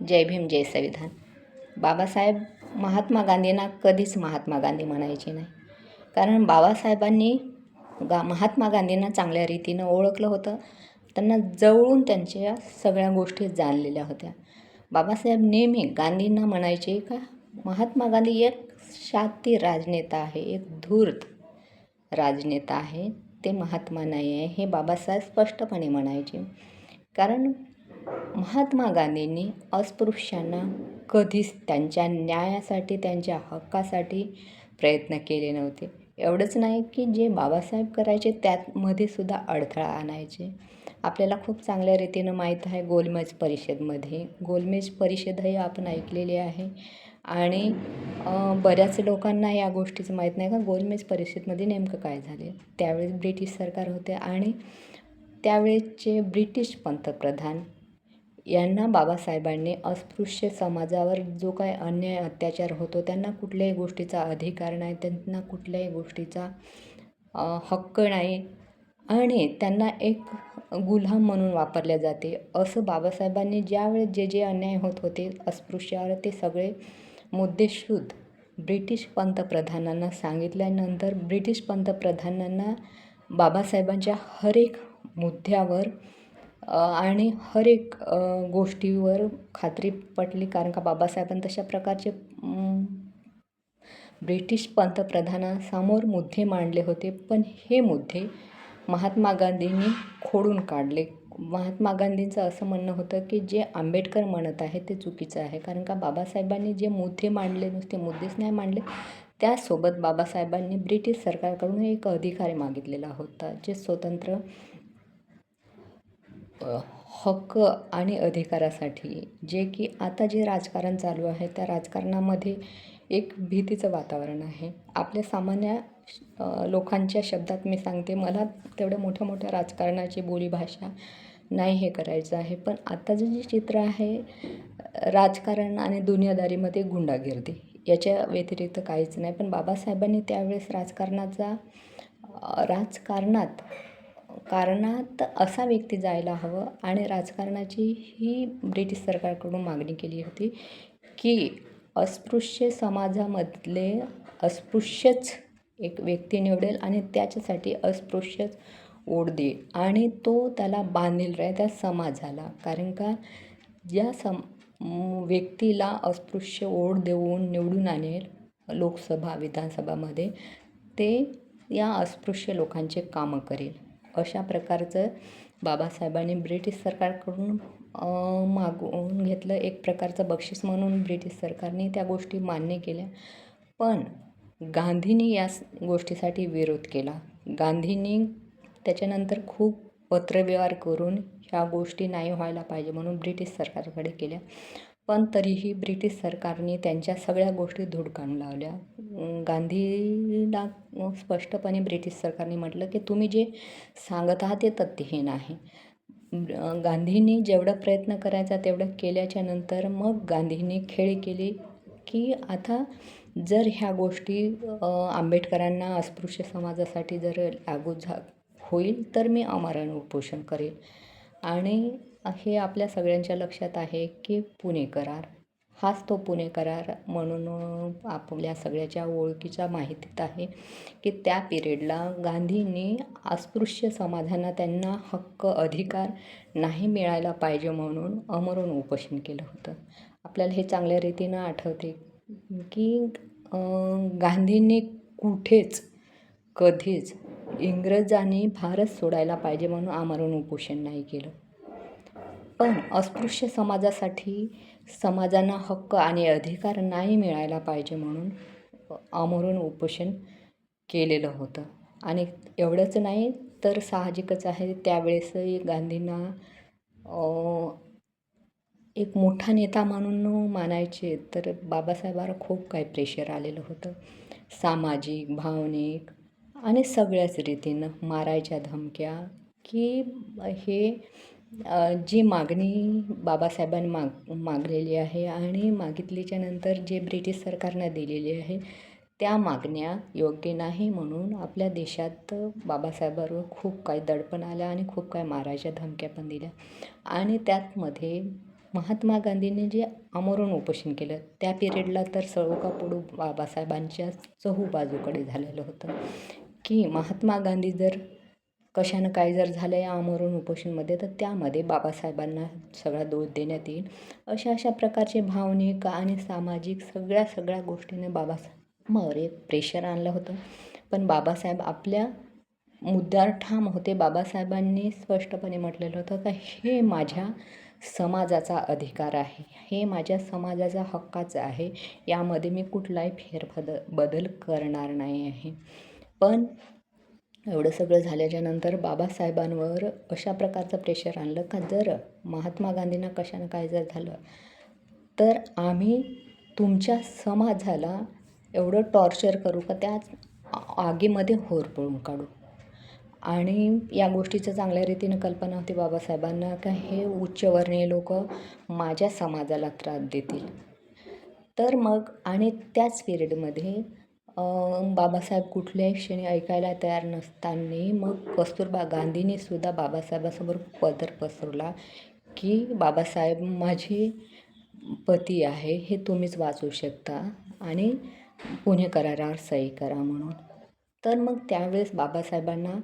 जय भीम जय संविधान. बाबासाहेब महात्मा गांधींना कधीच महात्मा गांधी म्हणायचे नाही. कारण बाबासाहेबांनी गा महात्मा गांधींना चांगल्या रीतीनं ओळखलं होतं. त्यांना जवळून त्यांच्या सगळ्या गोष्टी जाणलेल्या होत्या. बाबासाहेब नेहमी गांधींना म्हणायचे का महात्मा गांधी एक शाती राजनेता आहे एक धूर्त राजनेता आहे. ते महात्मा नाही आहे हे बाबासाहेब स्पष्टपणे म्हणायचे. कारण महात्मा गांधींनी अस्पृश्यांना कधीच त्यांच्या न्यायासाठी त्यांच्या हक्कासाठी प्रयत्न केले नव्हते. एवढंच नाही की जे बाबासाहेब करायचे त्यामध्ये सुद्धा अडथळा आणायचे. आपल्याला खूप चांगल्या रीतीनं माहीत आहे गोलमेज परिषदमध्ये. गोलमेज परिषदही आपण ऐकलेली आहे. आणि बऱ्याच लोकांना या गोष्टीचं माहीत नाही का गोलमेज परिषदमध्ये नेमकं काय झाले. त्यावेळेस ब्रिटिश सरकार होते आणि त्यावेळेसचे ब्रिटिश पंतप्रधान यांना बाबासाहेबांनी अस्पृश्य समाजावर जो काय अन्याय अत्याचार होतो त्यांना कुठल्याही गोष्टीचा अधिकार नाही त्यांना कुठल्याही गोष्टीचा हक्क नाही आणि त्यांना एक गुलाम म्हणून वापरले जाते. असं बाबासाहेबांनी ज्यावेळेस जे जे अन्याय होत होते अस्पृश्यावर ते सगळे मुद्देशूद ब्रिटिश पंतप्रधानांना सांगितल्यानंतर ब्रिटिश पंतप्रधानांना बाबासाहेबांच्या हर एक मुद्द्यावर आणि हर एक गोष्टीवर खात्री पटली. कारण का बाबासाहेबांनी तशा प्रकारचे ब्रिटिश पंतप्रधानासमोर मुद्दे मांडले होते. पण हे मुद्दे महात्मा गांधींनी खोडून काढले. महात्मा गांधींचं असं म्हणणं होतं की जे आंबेडकर म्हणत आहे ते चुकीचं आहे. कारण का बाबासाहेबांनी जे मुद्दे मांडले नुसते मुद्देच नाही मांडले त्यासोबत बाबासाहेबांनी ब्रिटिश सरकारकडून एक अधिकार मागितलेला होता जे स्वतंत्र हक्क आणि अधिकारासाठी जे की आता जे राजकारण चालू आहे त्या राजकारणामध्ये एक भीतीचं वातावरण आहे. आपल्या सामान्य लोकांच्या शब्दात मी सांगते मला तेवढ्या मोठ्या मोठ्या राजकारणाची बोलीभाषा नाही हे करायचं आहे. पण आत्ताचं जे चित्र आहे राजकारण आणि दुनियादारीमध्ये गुंडागिर्दी याच्या व्यतिरिक्त काहीच नाही. पण बाबासाहेबांनी त्यावेळेस राजकारणाचा राजकारणात कारणात असा व्यक्ती जायला हवं आणि राजकारणाची ही ब्रिटिश सरकारकडून मागणी केली होती की अस्पृश्य समाजामधले अस्पृश्यच एक व्यक्ती निवडेल आणि त्याच्यासाठी अस्पृश्यच ओढ दे आणि तो त्याला बांधील राहील त्या समाजाला. कारण का? ज्या सम व्यक्तीला अस्पृश्य ओढ देऊन निवडून आणेल लोकसभा विधानसभामध्ये ते या अस्पृश्य लोकांचे कामं करेल. अशा प्रकारचं बाबासाहेबांनी ब्रिटिश सरकारकडून मागवून घेतलं. एक प्रकारचं बक्षीस म्हणून ब्रिटिश सरकारने त्या गोष्टी मान्य केल्या. पण गांधींनी या गोष्टीसाठी विरोध केला. गांधींनी त्याच्यानंतर खूप पत्रव्यवहार करून ह्या गोष्टी नाही व्हायला पाहिजे म्हणून ब्रिटिश सरकारकडे केल्या. पण तरीही ब्रिटिश सरकारने त्यांच्या सगळ्या गोष्टी धुडकावून लावल्या. गांधीला स्पष्टपणे ब्रिटिश सरकारने म्हटलं की तुम्ही जे सांगत आहात ते तथ्यहीन आहे. गांधींनी जेवढा प्रयत्न करायचा तेवढं केल्याच्यानंतर मग गांधींनी खेळी केली की आता जर ह्या गोष्टी आंबेडकरांना अस्पृश्य समाजासाठी जर लागू झा होईल तर मी अमरण उपोषण करेल. आणि हे आपल्या सगळ्यांच्या लक्षात आहे की पुणे करार. हाच तो पुणे करार म्हणून आपल्या सगळ्याच्या ओळखीच्या माहितीत आहे की त्या पिरियडला गांधींनी अस्पृश्य समाजांना त्यांना हक्क अधिकार नाही मिळायला पाहिजे म्हणून अमरून उपोषण केलं होतं. आपल्याला हे चांगल्या रीतीनं आठवते की गांधींनी कुठेच कधीच इंग्रजांनी भारत सोडायला पाहिजे म्हणून आमरण उपोषण नाही केलं. पण अस्पृश्य समाजासाठी समाजांना हक्क आणि अधिकार नाही मिळायला पाहिजे म्हणून आमरण उपोषण केलेलं होतं. आणि एवढंच नाही तर साहजिकच आहे त्यावेळेसही गांधींना एक मोठा नेता म्हणून मानायचे तर बाबासाहेबांवर खूप काही प्रेशर आलेलं होतं. सामाजिक भावनिक आणि सगळ्याच रीतीनं मारायच्या धमक्या की हे जी मागणी बाबासाहेबांनी माग मागलेली आहे आणि मागितलीच्या नंतर जे ब्रिटिश सरकारनं दिलेली आहे त्या मागण्या योग्य नाही म्हणून आपल्या देशात बाबासाहेबांवर खूप काही दडपण आलं आणि खूप काही मारायच्या धमक्या पण दिल्या. आणि त्यातमध्ये महात्मा गांधींनी जे आमरण उपोषण केलं त्या पिरियडला तर सळोकापडू बाबासाहेबांच्या चहू बाजूकडे झालेलं होतं. की महात्मा गांधी जर कशानं काय जर झालं या आमरण उपोषणमध्ये तर त्यामध्ये बाबासाहेबांना सगळा दोष देण्यात येईल. अशा अशा प्रकारचे भावनिक आणि सामाजिक सगळ्या सगळ्या गोष्टीने बाबासाहेबांवर एक प्रेशर आणलं होतं. पण बाबासाहेब आपल्या मुद्द्यावर ठाम होते. बाबासाहेबांनी स्पष्टपणे म्हटलेलं होतं का हे माझ्या समाजाचा अधिकार आहे. हे माझ्या समाजाचा हक्काचं आहे. यामध्ये मी कुठलाही फेरबद बदल करणार नाही आहे. पण एवढं सगळं झाल्याच्यानंतर बाबासाहेबांवर अशा प्रकारचं प्रेशर आणलं का जर महात्मा गांधींना कशानं काय जर झालं तर आम्ही तुमच्या समाजाला एवढं टॉर्चर करू का त्याच आगीमध्ये होरपळून काढू? आणि या गोष्टीचं चांगल्या रीतीनं कल्पना होती बाबासाहेबांना का हे उच्चवर्णीय लोक माझ्या समाजाला त्रास देतील. तर मग आणि त्याच पिरियडमध्ये बाबासाहेब कुठल्याही क्षणी ऐकायला तयार नसताना मग कस्तुरबा गांधींनी सुद्धा बाबासाहेबासमोर पदर पसरवला की बाबासाहेब माझे पती आहे हे तुम्हीच वाचू शकता आणि पुणे करारावर सही करा म्हणून. तर मग त्यावेळेस बाबासाहेबांना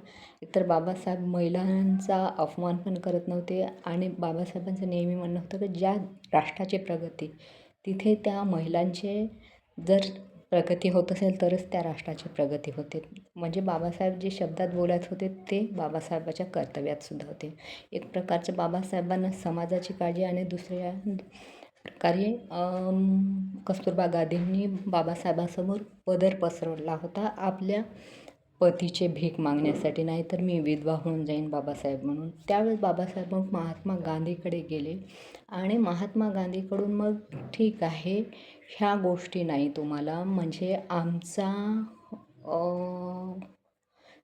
इतर बाबासाहेब महिलांचा अपमान पण करत नव्हते आणि बाबासाहेबांचं नेहमी म्हणणं होतं की ज्या राष्ट्राची प्रगती तिथे त्या महिलांचे जर प्रगती होत असेल तरच त्या राष्ट्राची प्रगती होते. म्हणजे बाबासाहेब जे शब्दात बोलत होते ते बाबासाहेबाच्या कर्तव्यात सुद्धा होते. एक प्रकारचं बाबासाहेबांना समाजाची काळजी आणि दुसऱ्या प्रकारे कस्तुरबा गांधींनी बाबासाहेबांसमोर पदर पसरवला होता. आपल्या पतीचे भीक मागण्यासाठी नाही तर मी विधवा होऊन जाईन बाबासाहेब म्हणून. त्यावेळेस बाबासाहेब मग महात्मा गांधीकडे गेले आणि महात्मा गांधीकडून मग ठीक आहे ह्या गोष्टी नाही तुम्हाला. म्हणजे आमचा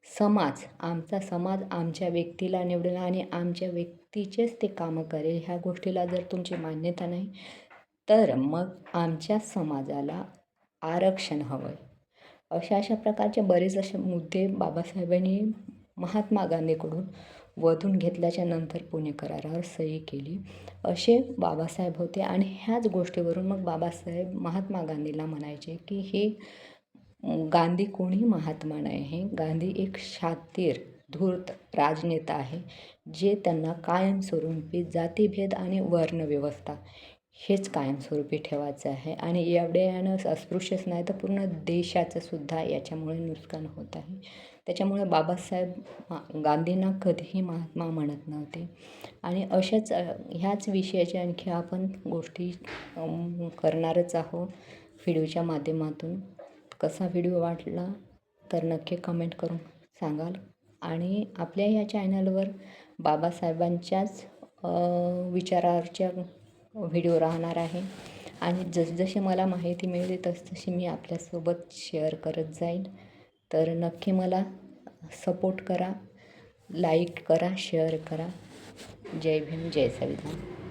समाज आमचा समाज आमच्या व्यक्तीला निवडेल आणि आमच्या व्यक्तीचेच ते कामं करेल ह्या गोष्टीला जर तुमची मान्यता नाही तर मग आमच्या समाजाला आरक्षण हवं आहे अशा अशा प्रकारचे बरेच असे मुद्दे बाबासाहेबांनी महात्मा गांधीकडून वधून घेतल्याच्या नंतर पुणे करारावर सही केली. असे बाबासाहेब होते आणि ह्याच गोष्टीवरून मग बाबासाहेब महात्मा गांधीला म्हणायचे की हे गांधी कोणी महात्मा नाही. हे गांधी एक शातीर धूर्त राजनेता आहे जे त्यांना कायमस्वरूपी जातीभेद आणि वर्णव्यवस्था हेच कायमस्वरूपी ठेवायचं आहे आणि एवढ्यानं अस्पृश्यच नाही तर पूर्ण देशाचं सुद्धा याच्यामुळे नुकसान होत आहे. त्याच्यामुळे बाबासाहेब गांधींना कधीही महात्मा म्हणत नव्हते. आणि अशाच ह्याच विषयाच्या आणखी आपण गोष्टी करणारच आहोत. व्हिडिओच्या माध्यमातून. कसा व्हिडिओ वाटला तर नक्की कमेंट करून सांगाल. आणि आपल्या या चॅनलवर बाबासाहेबांच्याच विचारावरच्या व्हिडिओ राहणार आहे. आणि जसजशी मला माहिती मिळेल तसतशी मी आपल्यासोबत शेअर करत जाईल. तर नक्की मला सपोर्ट करा लाईक करा शेअर करा. जय भीम जय संविधान